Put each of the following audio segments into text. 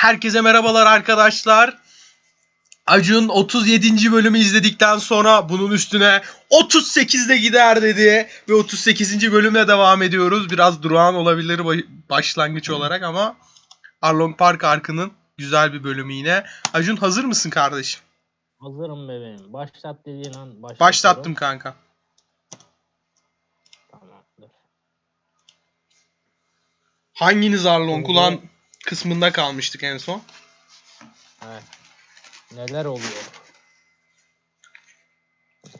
Herkese merhabalar arkadaşlar. Acun 37. bölümü izledikten sonra bunun üstüne 38'de gider dedi ve 38. bölümle devam ediyoruz. Biraz durağan olabilir ba- başlangıç olarak ama Arlong Park arkının güzel bir bölümü yine. Acun hazır mısın kardeşim? Hazırım bebeğim. Başlat dediğin an başlatıyorum. Başlattım kanka. Tamamdır. Hanginiz Arlong ulan kısmında kalmıştık en son. Evet. Neler oluyor?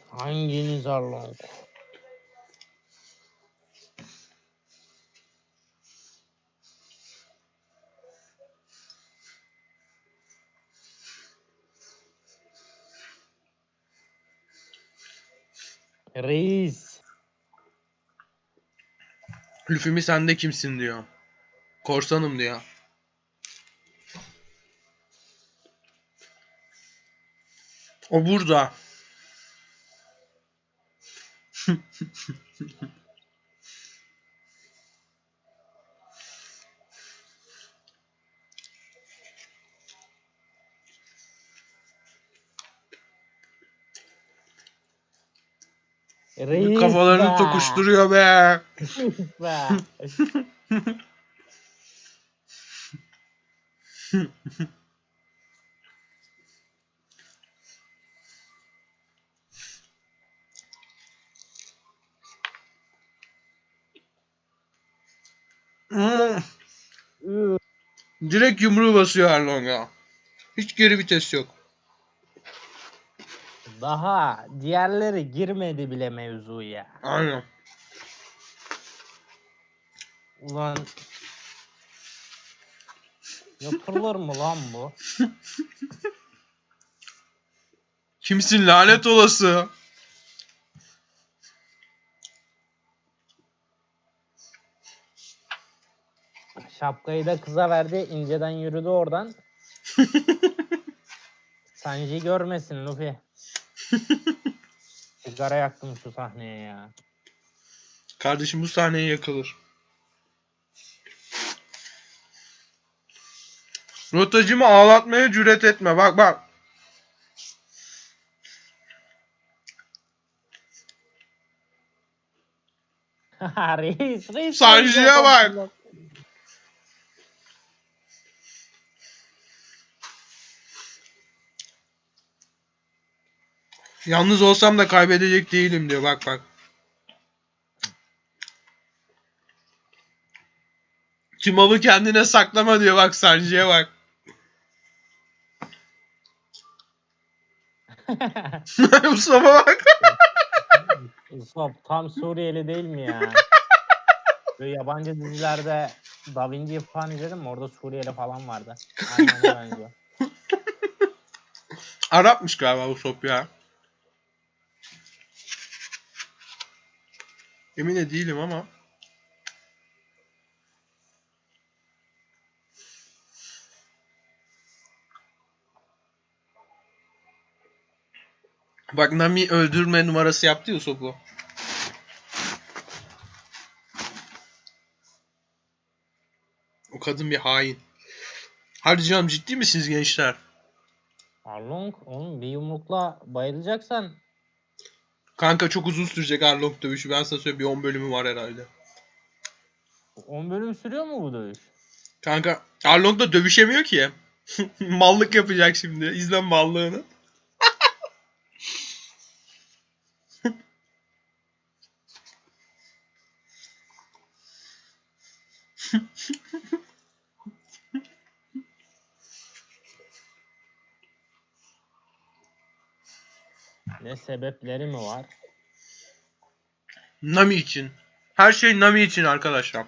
Hanginiz Arlong? Reis. Lüfimi sende kimsin diyor. Korsanım diyor. O burada. Reis Kafalarını be. tokuşturuyor be. be. Direkt yumruğu basıyor Erlong'a. Hiç geri vites yok. Daha diğerleri girmedi bile mevzuya. Aynen. Ulan yapılır mı lan bu? Kimsin lanet olası? Şapkayı da kıza verdi. inceden yürüdü oradan. Sanji görmesin Luffy. Sigara yaktım şu sahneye ya. Kardeşim bu sahneye yakılır. Rotacımı ağlatmaya cüret etme. Bak bak. reis, reis. Sanji'ye bak. Yalnız olsam da kaybedecek değilim diyor. Bak bak. Timav'ı kendine saklama diyor. Bak Sanji'ye bak. Mustafa bak. Usopp tam Suriyeli değil mi ya? Böyle yabancı dizilerde Da Vinci falan izledim mi? Orada Suriyeli falan vardı. Aynen benziyor. Arapmış galiba bu sop ya. Emin de değilim ama. Bak Nami öldürme numarası yaptı ya Usopp'u. O kadın bir hain. Hadi canım ciddi misiniz gençler? Arlong oğlum bir yumrukla bayılacaksan Kanka çok uzun sürecek Arlong dövüşü. Ben sana söyleyeyim bir 10 bölümü var herhalde. 10 bölüm sürüyor mu bu dövüş? Kanka Arlong da dövüşemiyor ki. Mallık yapacak şimdi. İzle mallığını. Ne sebepleri mi var? Nami için. Her şey Nami için arkadaşlar.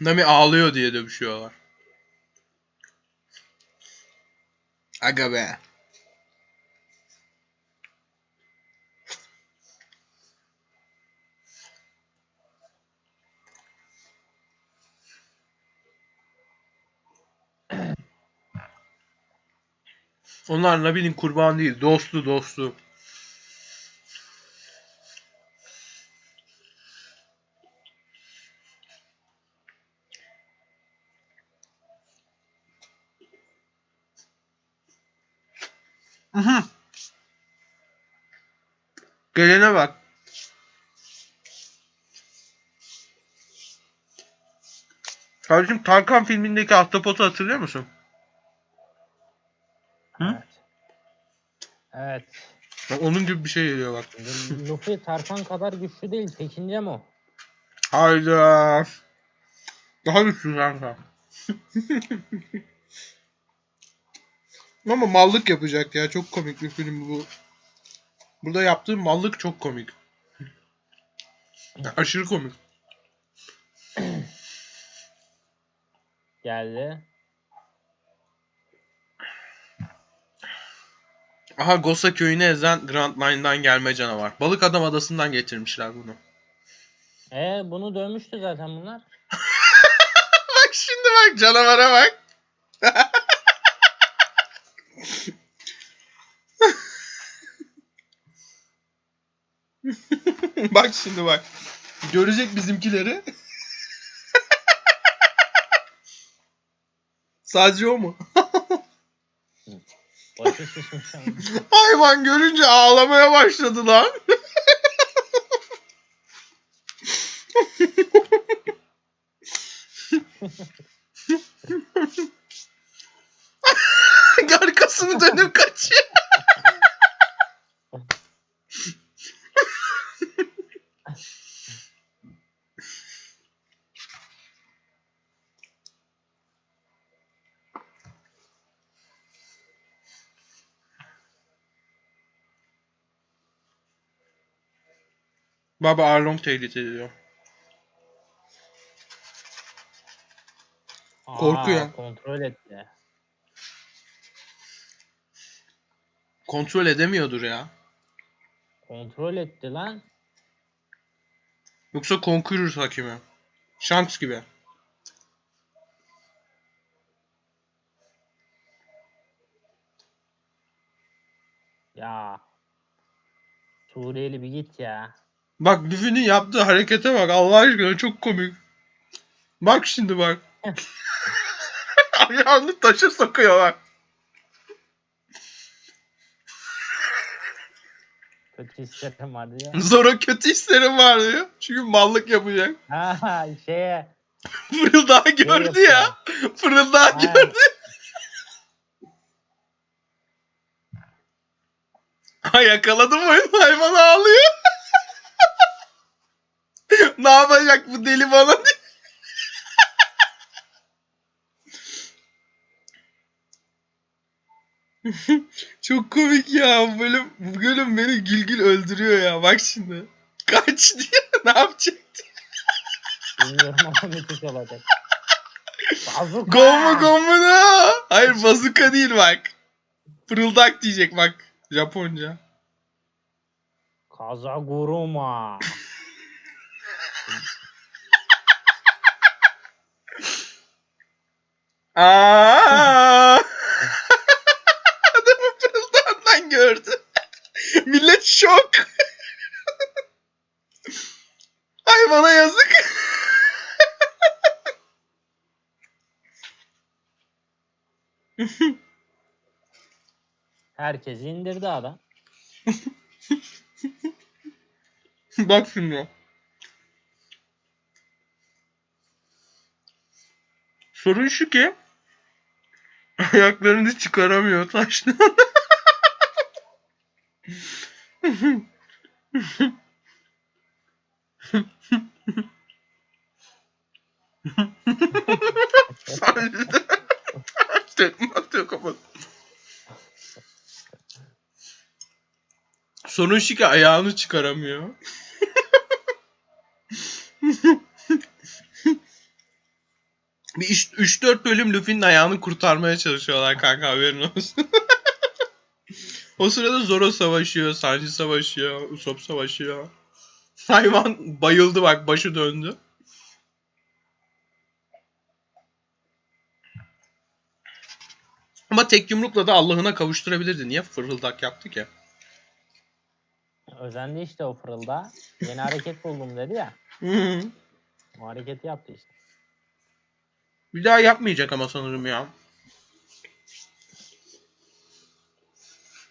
Nami ağlıyor diye dövüşüyorlar. Aga be. Onlar Nabi'nin kurbanı değil. Dostu dostu. Aha. Gelene bak. Kardeşim Tarkan filmindeki ahtapotu hatırlıyor musun? Evet. Bak Onun gibi bir şey geliyor bak. Luffy Tarkan kadar güçlü değil. Çekince mi o? Hayda. Daha güçlü kanka. Ama mallık yapacak ya. Çok komik bir film bu. Burada yaptığı mallık çok komik. Aşırı komik. Geldi. Aha Gosa köyünü ezen Grand Line'dan gelme canavar. Balık Adam Adası'ndan getirmişler bunu. E bunu dövmüştü zaten bunlar. bak şimdi bak canavara bak. bak şimdi bak. Görecek bizimkileri. Sadece o mu? Hayvan görünce ağlamaya başladı lan. Arkasını dönüp kaçıyor. Baba Arlong tehdit ediyor. Korkuyor. Aa, Kontrol etti. Kontrol edemiyordur ya. Kontrol etti lan. Yoksa Conqueror hakimi. Shanks gibi. Ya. Suriyeli bir git ya. Bak Luffy'nin yaptığı harekete bak Allah aşkına çok komik. Bak şimdi bak. Ayağını taşa sokuyor bak. Kötü hislerim vardı ya. Zora kötü hislerim var diyor. Çünkü mallık yapacak. Ha şeye. Fırıldağı şey gördü yapıyor. ya. Fırıldağı Ha, gördü. Ha yakaladım oyun hayvan ağlıyor. ne yapacak bu deli bana. Çok komik ya. Bu bölüm, bu bölüm beni gül gül öldürüyor ya. Bak şimdi. Kaç diye ne yapacak? Bilmiyorum ama müthiş olacak. Bazuka. Gomu gomuna. Hayır bazuka değil bak. Fırıldak diyecek bak. Japonca. Kazaguruma. Aa! Adamı fırıldağından gördü. Millet şok. Hayvana yazık. Herkesi indirdi adam. Bak şimdi. Sorun şu ki ayaklarını çıkaramıyor taştan. Tekme atıyor kafası. Sorun şu ki ayağını çıkaramıyor. Bir 3-4 bölüm Luffy'nin ayağını kurtarmaya çalışıyorlar kanka haberin olsun. o sırada Zoro savaşıyor, Sanji savaşıyor, Usopp savaşıyor. Hayvan bayıldı bak başı döndü. Ama tek yumrukla da Allah'ına kavuşturabilirdi. Niye fırıldak yaptı ki? Özendi işte o fırılda. Yeni hareket buldum dedi ya. Hı. O hareketi yaptı işte. Bir daha yapmayacak ama sanırım ya.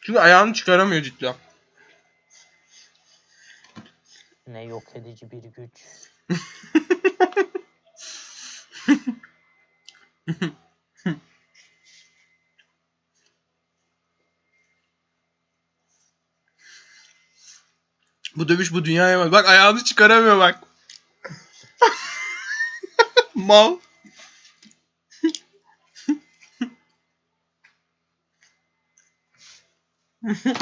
Çünkü ayağını çıkaramıyor cidden. Ne yok edici bir güç. Bu dövüş bu dünyaya bak. Bak ayağını çıkaramıyor bak. Mal.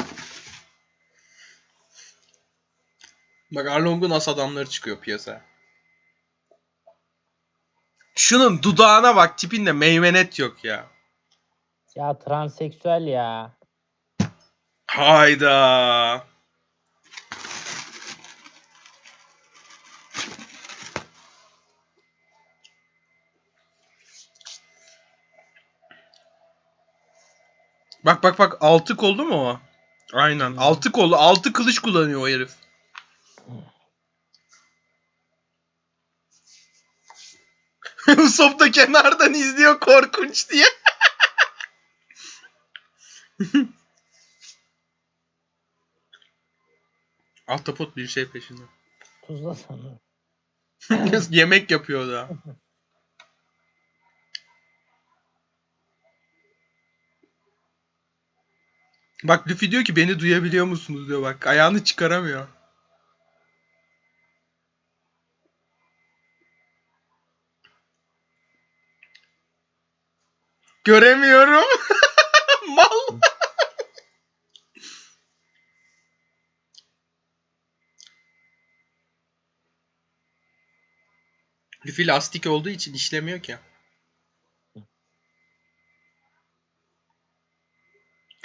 Bak Arlong'un as adamları çıkıyor piyasaya. Şunun dudağına bak tipinde meymenet yok ya. Ya transseksüel ya. Hayda. Bak bak bak altı kollu mu o? Aynen. Altı kollu. Altı kılıç kullanıyor o herif. Usopp da kenardan izliyor korkunç diye. Ahtapot bir şey peşinde. Tuzla sanırım. Yemek yapıyor da. Bak Luffy diyor ki beni duyabiliyor musunuz diyor bak. Ayağını çıkaramıyor. Göremiyorum. Mal. Luffy lastik olduğu için işlemiyor ki.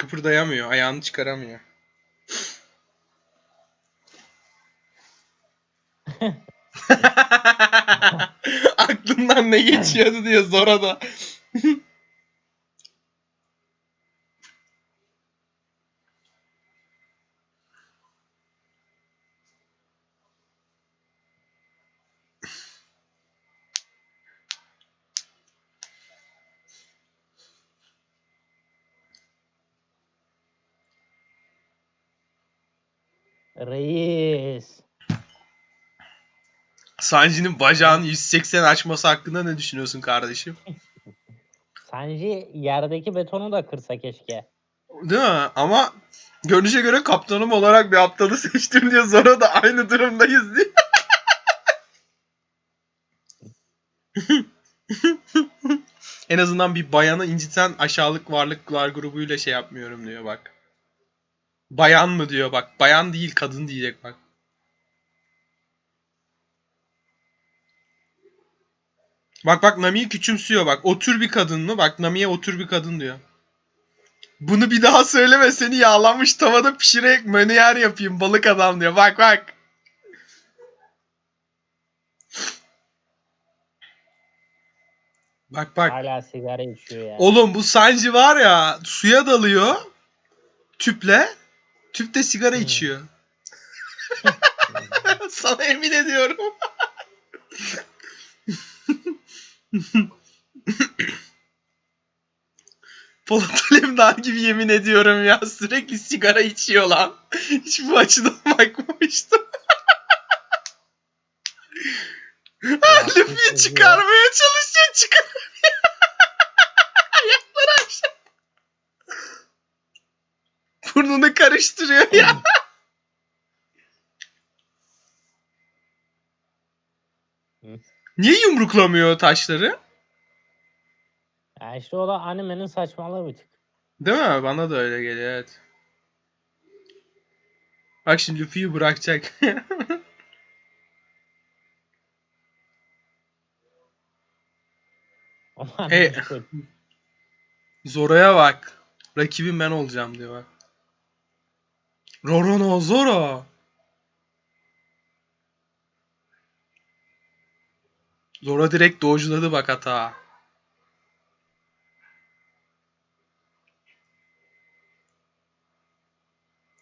Kıpırdayamıyor. Ayağını çıkaramıyor. Aklından ne geçiyordu diyor Zora da. Reis. Sanji'nin bacağını 180 açması hakkında ne düşünüyorsun kardeşim? Sanji yerdeki betonu da kırsa keşke. Değil mi? Ama görünüşe göre kaptanım olarak bir aptalı seçtim diye Zora da aynı durumdayız diye. en azından bir bayanı inciten aşağılık varlıklar grubuyla şey yapmıyorum diyor bak. Bayan mı diyor bak. Bayan değil kadın diyecek bak. Bak bak Nami'yi küçümsüyor bak. O tür bir kadın mı? Bak Nami'ye o tür bir kadın diyor. Bunu bir daha söyleme seni yağlanmış tavada pişirerek menüyer yapayım balık adam diyor. Bak bak. Bak bak. Hala sigara içiyor ya. Oğlum bu Sanji var ya suya dalıyor tüple. Tüpte sigara Hmm. içiyor. Sana emin ediyorum. Polat Alemdar gibi yemin ediyorum ya. Sürekli sigara içiyor lan. Hiç bu açıdan bakmamıştım. Luffy'yi çıkarmaya çalışıyor. Çıkaramıyor. Ayakları aşağı. Burnunu karıştırıyor ya. Hı. Niye yumruklamıyor taşları? Ya işte o da animenin saçmalığı bir tık. Değil mi? Bana da öyle geliyor evet. Bak şimdi Luffy'yi bırakacak. Ama Hey. Zora'ya bak. Rakibim ben olacağım diyor bak. Rorono Zoro. Zora direkt dojladı bak hata.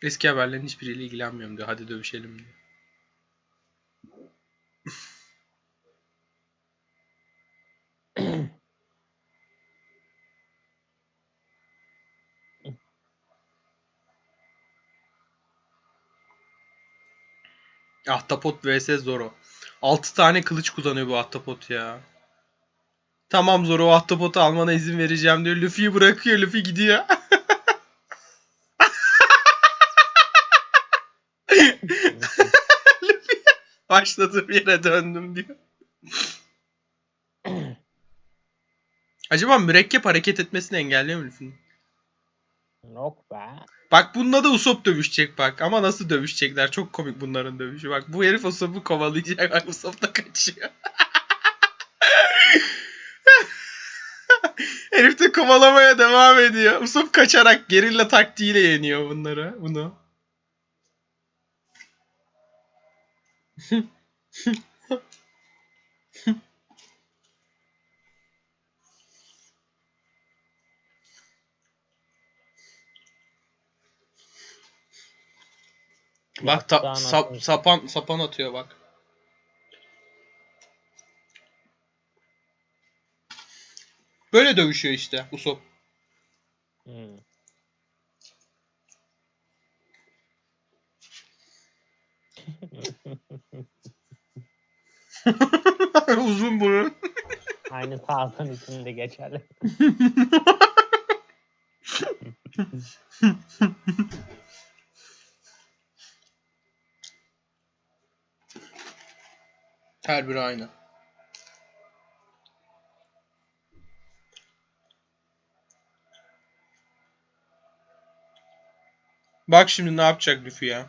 Eski haberlerin hiçbiriyle ilgilenmiyorum diyor. Hadi dövüşelim diyor. Ahtapot vs Zoro. 6 tane kılıç kullanıyor bu ahtapot ya. Tamam Zoro o ahtapotu almana izin vereceğim diyor. Luffy'yi bırakıyor. Luffy gidiyor. Luffy başladığım yere döndüm diyor. Acaba mürekkep hareket etmesini engelliyor mu Luffy'nin? Yok be. Bak bununla da Usopp dövüşecek bak. Ama nasıl dövüşecekler? Çok komik bunların dövüşü. Bak bu herif Usopp'u kovalayacak. Bak Usopp da kaçıyor. herif de kovalamaya devam ediyor. Usopp kaçarak gerilla taktiğiyle yeniyor bunları. Bunu. Bak ta- sap- sapan sapan atıyor bak. Böyle dövüşüyor işte Usopp. Hmm. Uzun burun. Aynı saatin içinde geçerli. Her biri aynı. Bak şimdi ne yapacak Luffy ya.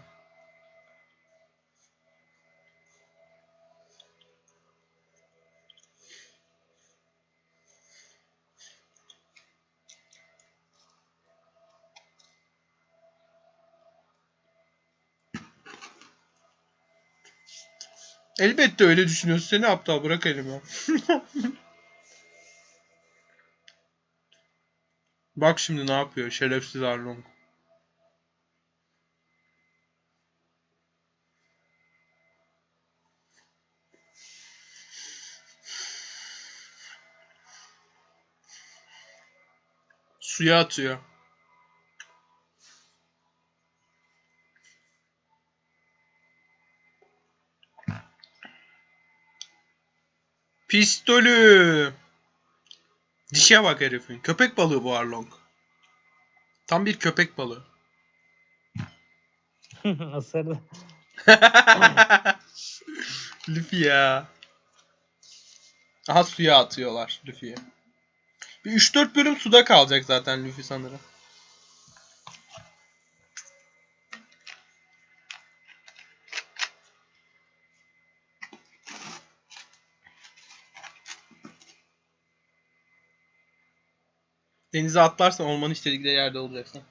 Elbette öyle düşünüyorsun. Seni aptal bırak elimi. Bak şimdi ne yapıyor şerefsiz Arlong. Suya atıyor. Pistolü. Dişe bak herifin. Köpek balığı bu Arlong. Tam bir köpek balığı. Isırdı. Luffy ya. Aha suya atıyorlar Luffy'ye. Bir 3-4 bölüm suda kalacak zaten Luffy sanırım. Denize atlarsan olmanın istedikleri yerde olacaksın.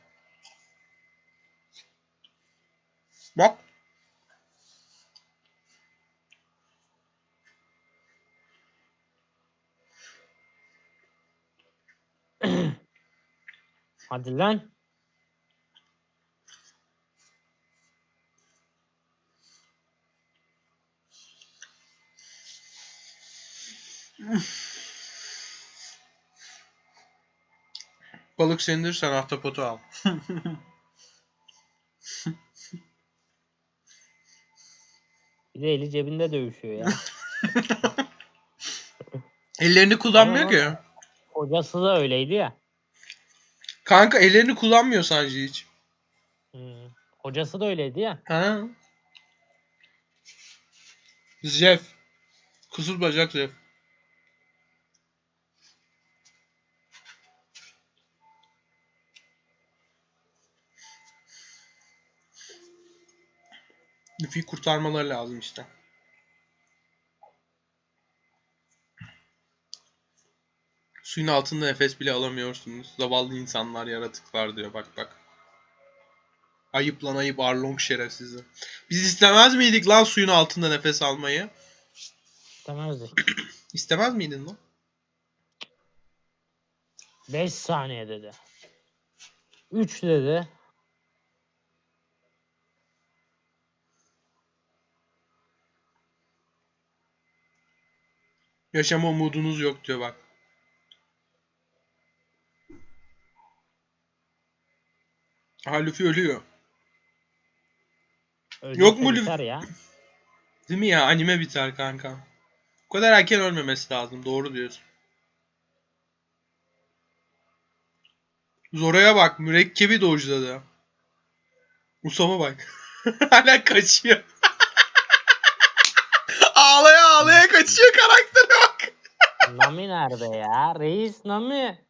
Bak. Hadi lan. Balık sendir sen ahtapotu al. Bir de eli cebinde dövüşüyor ya. Ellerini kullanmıyor ki. Hocası da öyleydi ya. Kanka ellerini kullanmıyor sadece hiç. Hmm. Hocası da öyleydi ya. Ha? Jeff. Kusur bacak Jeff. Luffy'yi kurtarmaları lazım işte. Suyun altında nefes bile alamıyorsunuz. Zavallı insanlar, yaratıklar diyor. Bak bak. Ayıp lan ayıp Arlong şerefsizi. Biz istemez miydik lan suyun altında nefes almayı? İstemezdik. İstemez miydin lan? 5 saniye dedi. 3 dedi. Yaşama umudunuz yok diyor bak. Aha Luffy ölüyor. Öyleyse Yok mu biter ya. Değil mi ya? Anime biter kanka. Bu kadar erken ölmemesi lazım. Doğru diyorsun. Zora'ya bak. Mürekkebi dojladı. Usama bak. Hala kaçıyor. ağlaya ağlaya kaçıyor karaktere bak. Nami nerede ya? Reis Nami.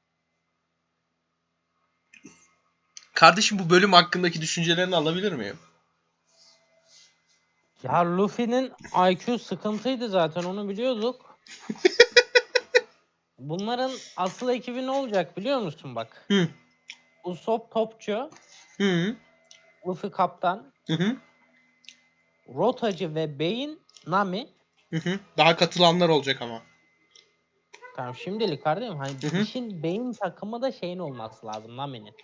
Kardeşim bu bölüm hakkındaki düşüncelerini alabilir miyim? Ya Luffy'nin IQ sıkıntıydı zaten onu biliyorduk. Bunların asıl ekibi ne olacak biliyor musun bak? Hı. Usopp topçu, Hı Luffy kaptan, hı hı. Rotacı ve Beyin Nami. Hı hı. Daha katılanlar olacak ama. Tamam şimdilik kardeşim hani Hı hı. işin Beyin takımı da şeyin olması lazım Nami'nin.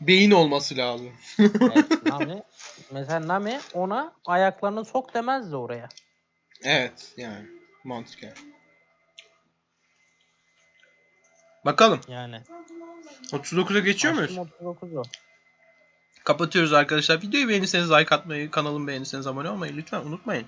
Beyin olması lazım. Evet, Nami. Mesela Nami ona ayaklarını sok demezdi oraya. Evet yani mantıken. Bakalım. Yani. 39'a geçiyor muyuz? Açtım 39'u. Kapatıyoruz arkadaşlar. Videoyu beğenirseniz like atmayı, kanalımı beğenirseniz abone olmayı lütfen unutmayın.